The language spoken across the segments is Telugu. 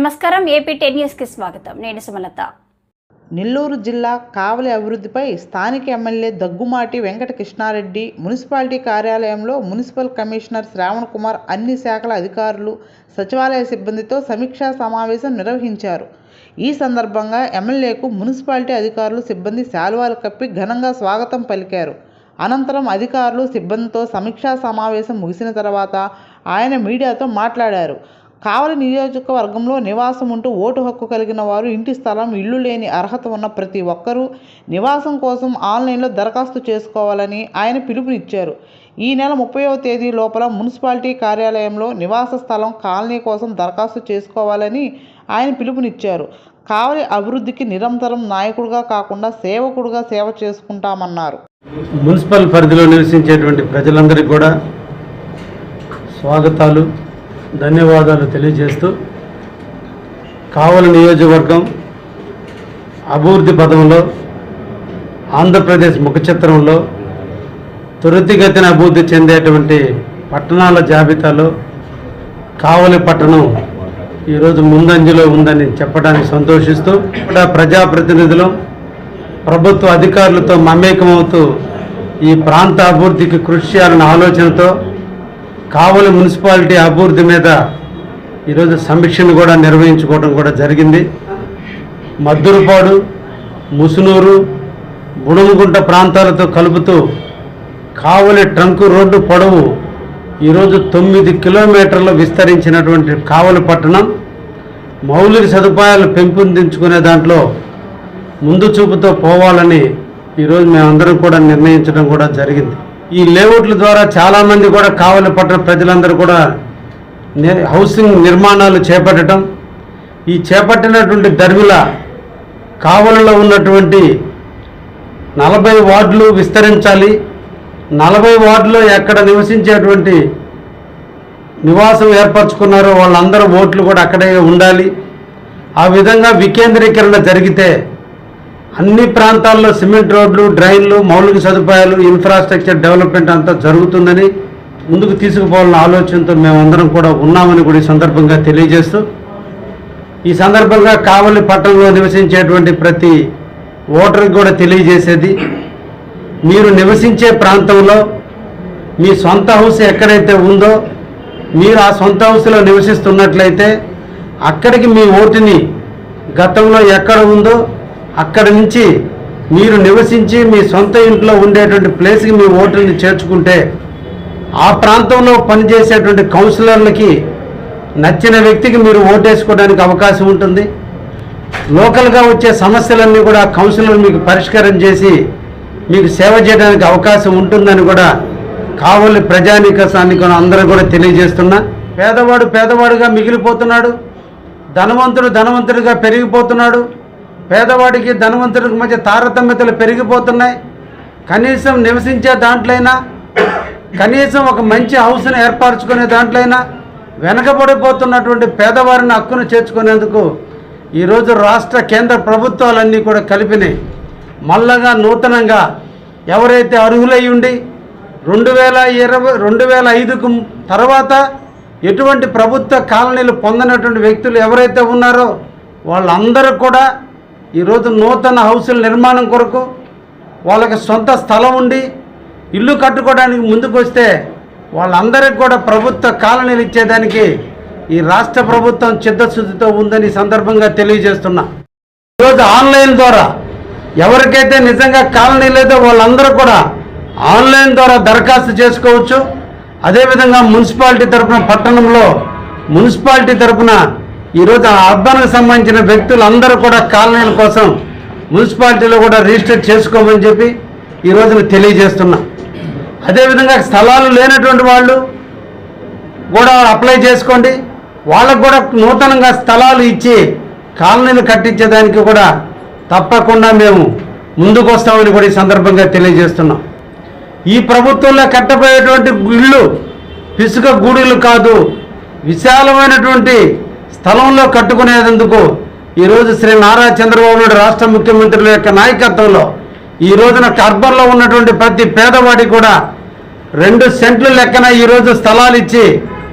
నమస్కారం ఏపీ టెన్ న్యూస్కి స్వాగతం. నేను సుమలత. నెల్లూరు జిల్లా కావలి అభివృద్ధిపై స్థానిక ఎమ్మెల్యే దగ్గుమాటి వెంకట కృష్ణారెడ్డి మున్సిపాలిటీ కార్యాలయంలో మున్సిపల్ కమిషనర్ శ్రావణ్ కుమార్ అన్ని శాఖల అధికారులు సచివాలయ సిబ్బందితో సమీక్షా సమావేశం నిర్వహించారు. ఈ సందర్భంగా ఎమ్మెల్యేకు మున్సిపాలిటీ అధికారులు సిబ్బంది శాలువాలు కప్పి ఘనంగా స్వాగతం పలికారు. అనంతరం అధికారులు సిబ్బందితో సమీక్షా సమావేశం ముగిసిన తర్వాత ఆయన మీడియాతో మాట్లాడారు. కావలి నియోజకవర్గంలో నివాసం ఉంటూ ఓటు హక్కు కలిగిన వారు ఇంటి స్థలం ఇల్లు లేని అర్హత ఉన్న ప్రతి ఒక్కరూ నివాసం కోసం ఆన్లైన్లో దరఖాస్తు చేసుకోవాలని ఆయన పిలుపునిచ్చారు. ఈ నెల ముప్పైవ తేదీ లోపల మున్సిపాలిటీ కార్యాలయంలో నివాస స్థలం కాలనీ కోసం దరఖాస్తు చేసుకోవాలని ఆయన పిలుపునిచ్చారు. కావలి అభివృద్ధికి నిరంతరం నాయకుడిగా కాకుండా సేవకుడుగా సేవ చేసుకుంటామన్నారు. మున్సిపల్ పరిధిలో నివసించేటువంటి ప్రజలందరికీ కూడా స్వాగతాలు. ధన్యవాదాలు తెలియజేస్తూ కావలి నియోజకవర్గం అభివృద్ధి పదంలో ఆంధ్రప్రదేశ్ ముఖచిత్రంలో త్వరితగతిన అభివృద్ధి చెందేటువంటి పట్టణాల జాబితాలో కావలి పట్టణం ఈరోజు ముందంజలో ఉందని చెప్పడానికి సంతోషిస్తూ కూడా ప్రజాప్రతినిధులు ప్రభుత్వ అధికారులతో మమేకమవుతూ ఈ ప్రాంత అభివృద్ధికి కృషి చేయాలన్న ఆలోచనతో కావలి మున్సిపాలిటీ అభివృద్ధి మీద ఈరోజు సమీక్షను కూడా నిర్వహించుకోవడం కూడా జరిగింది. మద్దురుపాడు ముసునూరు బుడుమగుంట ప్రాంతాలతో కలుపుతూ కావలి ట్రంక్ రోడ్డు పొడవు ఈరోజు తొమ్మిది కిలోమీటర్లు విస్తరించినటువంటి కావలి పట్టణం. మౌలిక సదుపాయాలు పెంపొందించుకునే దాంట్లో ముందు చూపుతో పోవాలని ఈరోజు మేమందరం కూడా నిర్ణయించడం కూడా జరిగింది. ఈ లేఅవుట్ల ద్వారా చాలామంది కూడా కావలి పట్టణ ప్రజలందరూ కూడా హౌసింగ్ నిర్మాణాలు చేపట్టడం ఈ చేపట్టినటువంటి ధర్మిల కావలిలో ఉన్నటువంటి నలభై వార్డులు విస్తరించాలి. నలభై వార్డులో ఎక్కడ నివసించేటువంటి నివాసం ఏర్పరచుకున్నారో వాళ్ళందరూ ఓట్లు కూడా అక్కడే ఉండాలి. ఆ విధంగా వికేంద్రీకరణ జరిగితే అన్ని ప్రాంతాల్లో సిమెంట్ రోడ్లు డ్రైన్లు మౌలిక సదుపాయాలు ఇన్ఫ్రాస్ట్రక్చర్ డెవలప్మెంట్ అంతా జరుగుతుందని ముందుకు తీసుకుపోవాలన్న ఆలోచనతో మేమందరం కూడా ఉన్నామని కూడా ఈ సందర్భంగా తెలియజేస్తూ ఈ సందర్భంగా కావలి పట్టణంలో నివసించేటువంటి ప్రతి ఓటర్కి కూడా తెలియజేసేది మీరు నివసించే ప్రాంతంలో మీ సొంత హౌస్ ఎక్కడైతే ఉందో మీరు ఆ సొంత హౌస్లో నివసిస్తున్నట్లయితే అక్కడికి మీ ఓటుని గతంలో ఎక్కడ ఉందో అక్కడి నుంచి మీరు నివసించి మీ సొంత ఇంట్లో ఉండేటువంటి ప్లేస్కి మీ ఓటర్ని చేర్చుకుంటే ఆ ప్రాంతంలో పనిచేసేటువంటి కౌన్సిలర్లకి నచ్చిన వ్యక్తికి మీరు ఓటేసుకోవడానికి అవకాశం ఉంటుంది. లోకల్గా వచ్చే సమస్యలన్నీ కూడా కౌన్సిలర్ మీకు పరిష్కారం చేసి మీకు సేవ చేయడానికి అవకాశం ఉంటుందని కూడా కావలి ప్రజానిక కూడా అందరూ కూడా తెలియజేస్తున్నా. పేదవాడు పేదవాడుగా మిగిలిపోతున్నాడు. ధనవంతుడు ధనవంతుడిగా పెరిగిపోతున్నాడు. పేదవాడికి ధనవంతుడికి మధ్య తారతమ్యతలు పెరిగిపోతున్నాయి. కనీసం నివసించే దాంట్లైనా కనీసం ఒక మంచి హౌస్ను ఏర్పరచుకునే దాంట్లైనా వెనకబడిపోతున్నటువంటి పేదవారిని హక్కును చేర్చుకునేందుకు ఈరోజు రాష్ట్ర కేంద్ర ప్రభుత్వాలన్నీ కూడా కలిపినాయి. మల్లగా నూతనంగా ఎవరైతే అర్హులై ఉండి రెండు వేల ఇరవై రెండు వేల ఐదుకు తర్వాత ఎటువంటి ప్రభుత్వ కాలనీలు పొందినటువంటి వ్యక్తులు ఎవరైతే ఉన్నారో వాళ్ళందరూ కూడా ఈరోజు నూతన హౌసుల నిర్మాణం కొరకు వాళ్ళకి సొంత స్థలం ఉండి ఇల్లు కట్టుకోవడానికి ముందుకు వస్తే వాళ్ళందరికీ కూడా ప్రభుత్వ కాలనీలు ఇచ్చేదానికి ఈ రాష్ట్ర ప్రభుత్వం చిత్తశుద్ధితో ఉందని సందర్భంగా తెలియజేస్తున్నా. ఈరోజు ఆన్లైన్ ద్వారా ఎవరికైతే నిజంగా కాలనీ లేదో వాళ్ళందరూ కూడా ఆన్లైన్ ద్వారా దరఖాస్తు చేసుకోవచ్చు. అదేవిధంగా మున్సిపాలిటీ తరపున పట్టణంలో మున్సిపాలిటీ తరపున ఈరోజు ఆ అర్బన్కి సంబంధించిన వ్యక్తులందరూ కూడా కాలనీల కోసం మున్సిపాలిటీలో కూడా రిజిస్టర్ చేసుకోమని చెప్పి ఈ రోజున తెలియజేస్తున్నా. అదేవిధంగా స్థలాలు లేనటువంటి వాళ్ళు కూడా అప్లై చేసుకోండి. వాళ్ళకు కూడా నూతనంగా స్థలాలు ఇచ్చి కాలనీలు కట్టించేదానికి కూడా తప్పకుండా మేము ముందుకు వస్తామని కూడా ఈ సందర్భంగా తెలియజేస్తున్నాం. ఈ ప్రభుత్వంలో కట్టబోయేటువంటి ఇళ్ళు పిసుక గూడులు కాదు విశాలమైనటువంటి స్థలంలో కట్టుకునేందుకు ఈరోజు శ్రీ నారా చంద్రబాబు నాయుడు రాష్ట్ర ముఖ్యమంత్రుల యొక్క నాయకత్వంలో ఈ రోజున అర్బన్లో ఉన్నటువంటి ప్రతి పేదవాడి కూడా రెండు సెంట్లు లెక్కన ఈరోజు స్థలాలు ఇచ్చి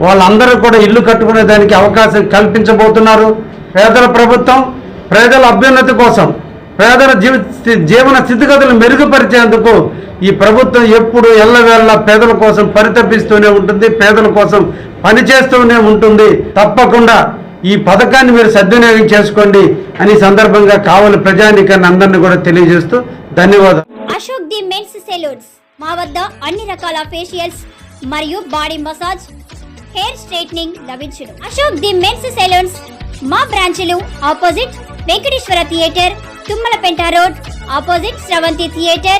వాళ్ళందరూ కూడా ఇల్లు కట్టుకునే దానికి అవకాశం కల్పించబోతున్నారు. పేదల ప్రభుత్వం ప్రజల అభ్యున్నతి కోసం పేదల జీవ జీవన స్థితిగతులు మెరుగుపరిచేందుకు ఈ ప్రభుత్వం ఎప్పుడు ఎల్లవేళ పేదల కోసం పరితపిస్తూనే ఉంటుంది పేదల కోసం పనిచేస్తూనే ఉంటుంది. తప్పకుండా ఈ పథకాన్ని మీరు సద్వినియోగం చేసుకోండి అని సందర్భంగా కావలి ప్రజానికాన్ని అందరినీ కూడా తెలియజేస్తూ ధన్యవాదాలు. Ashok the men's salons. మా వద్ద అన్ని రకాల ఫేషియల్స్ మరియు బాడీ మసాజ్ హెయిర్ స్ట్రైట్నింగ్ లభించును. Ashok the men's salons. మా బ్రాంచ్లు opposite Venkateswara theatre Tummalapenta road opposite Sravanthi theatre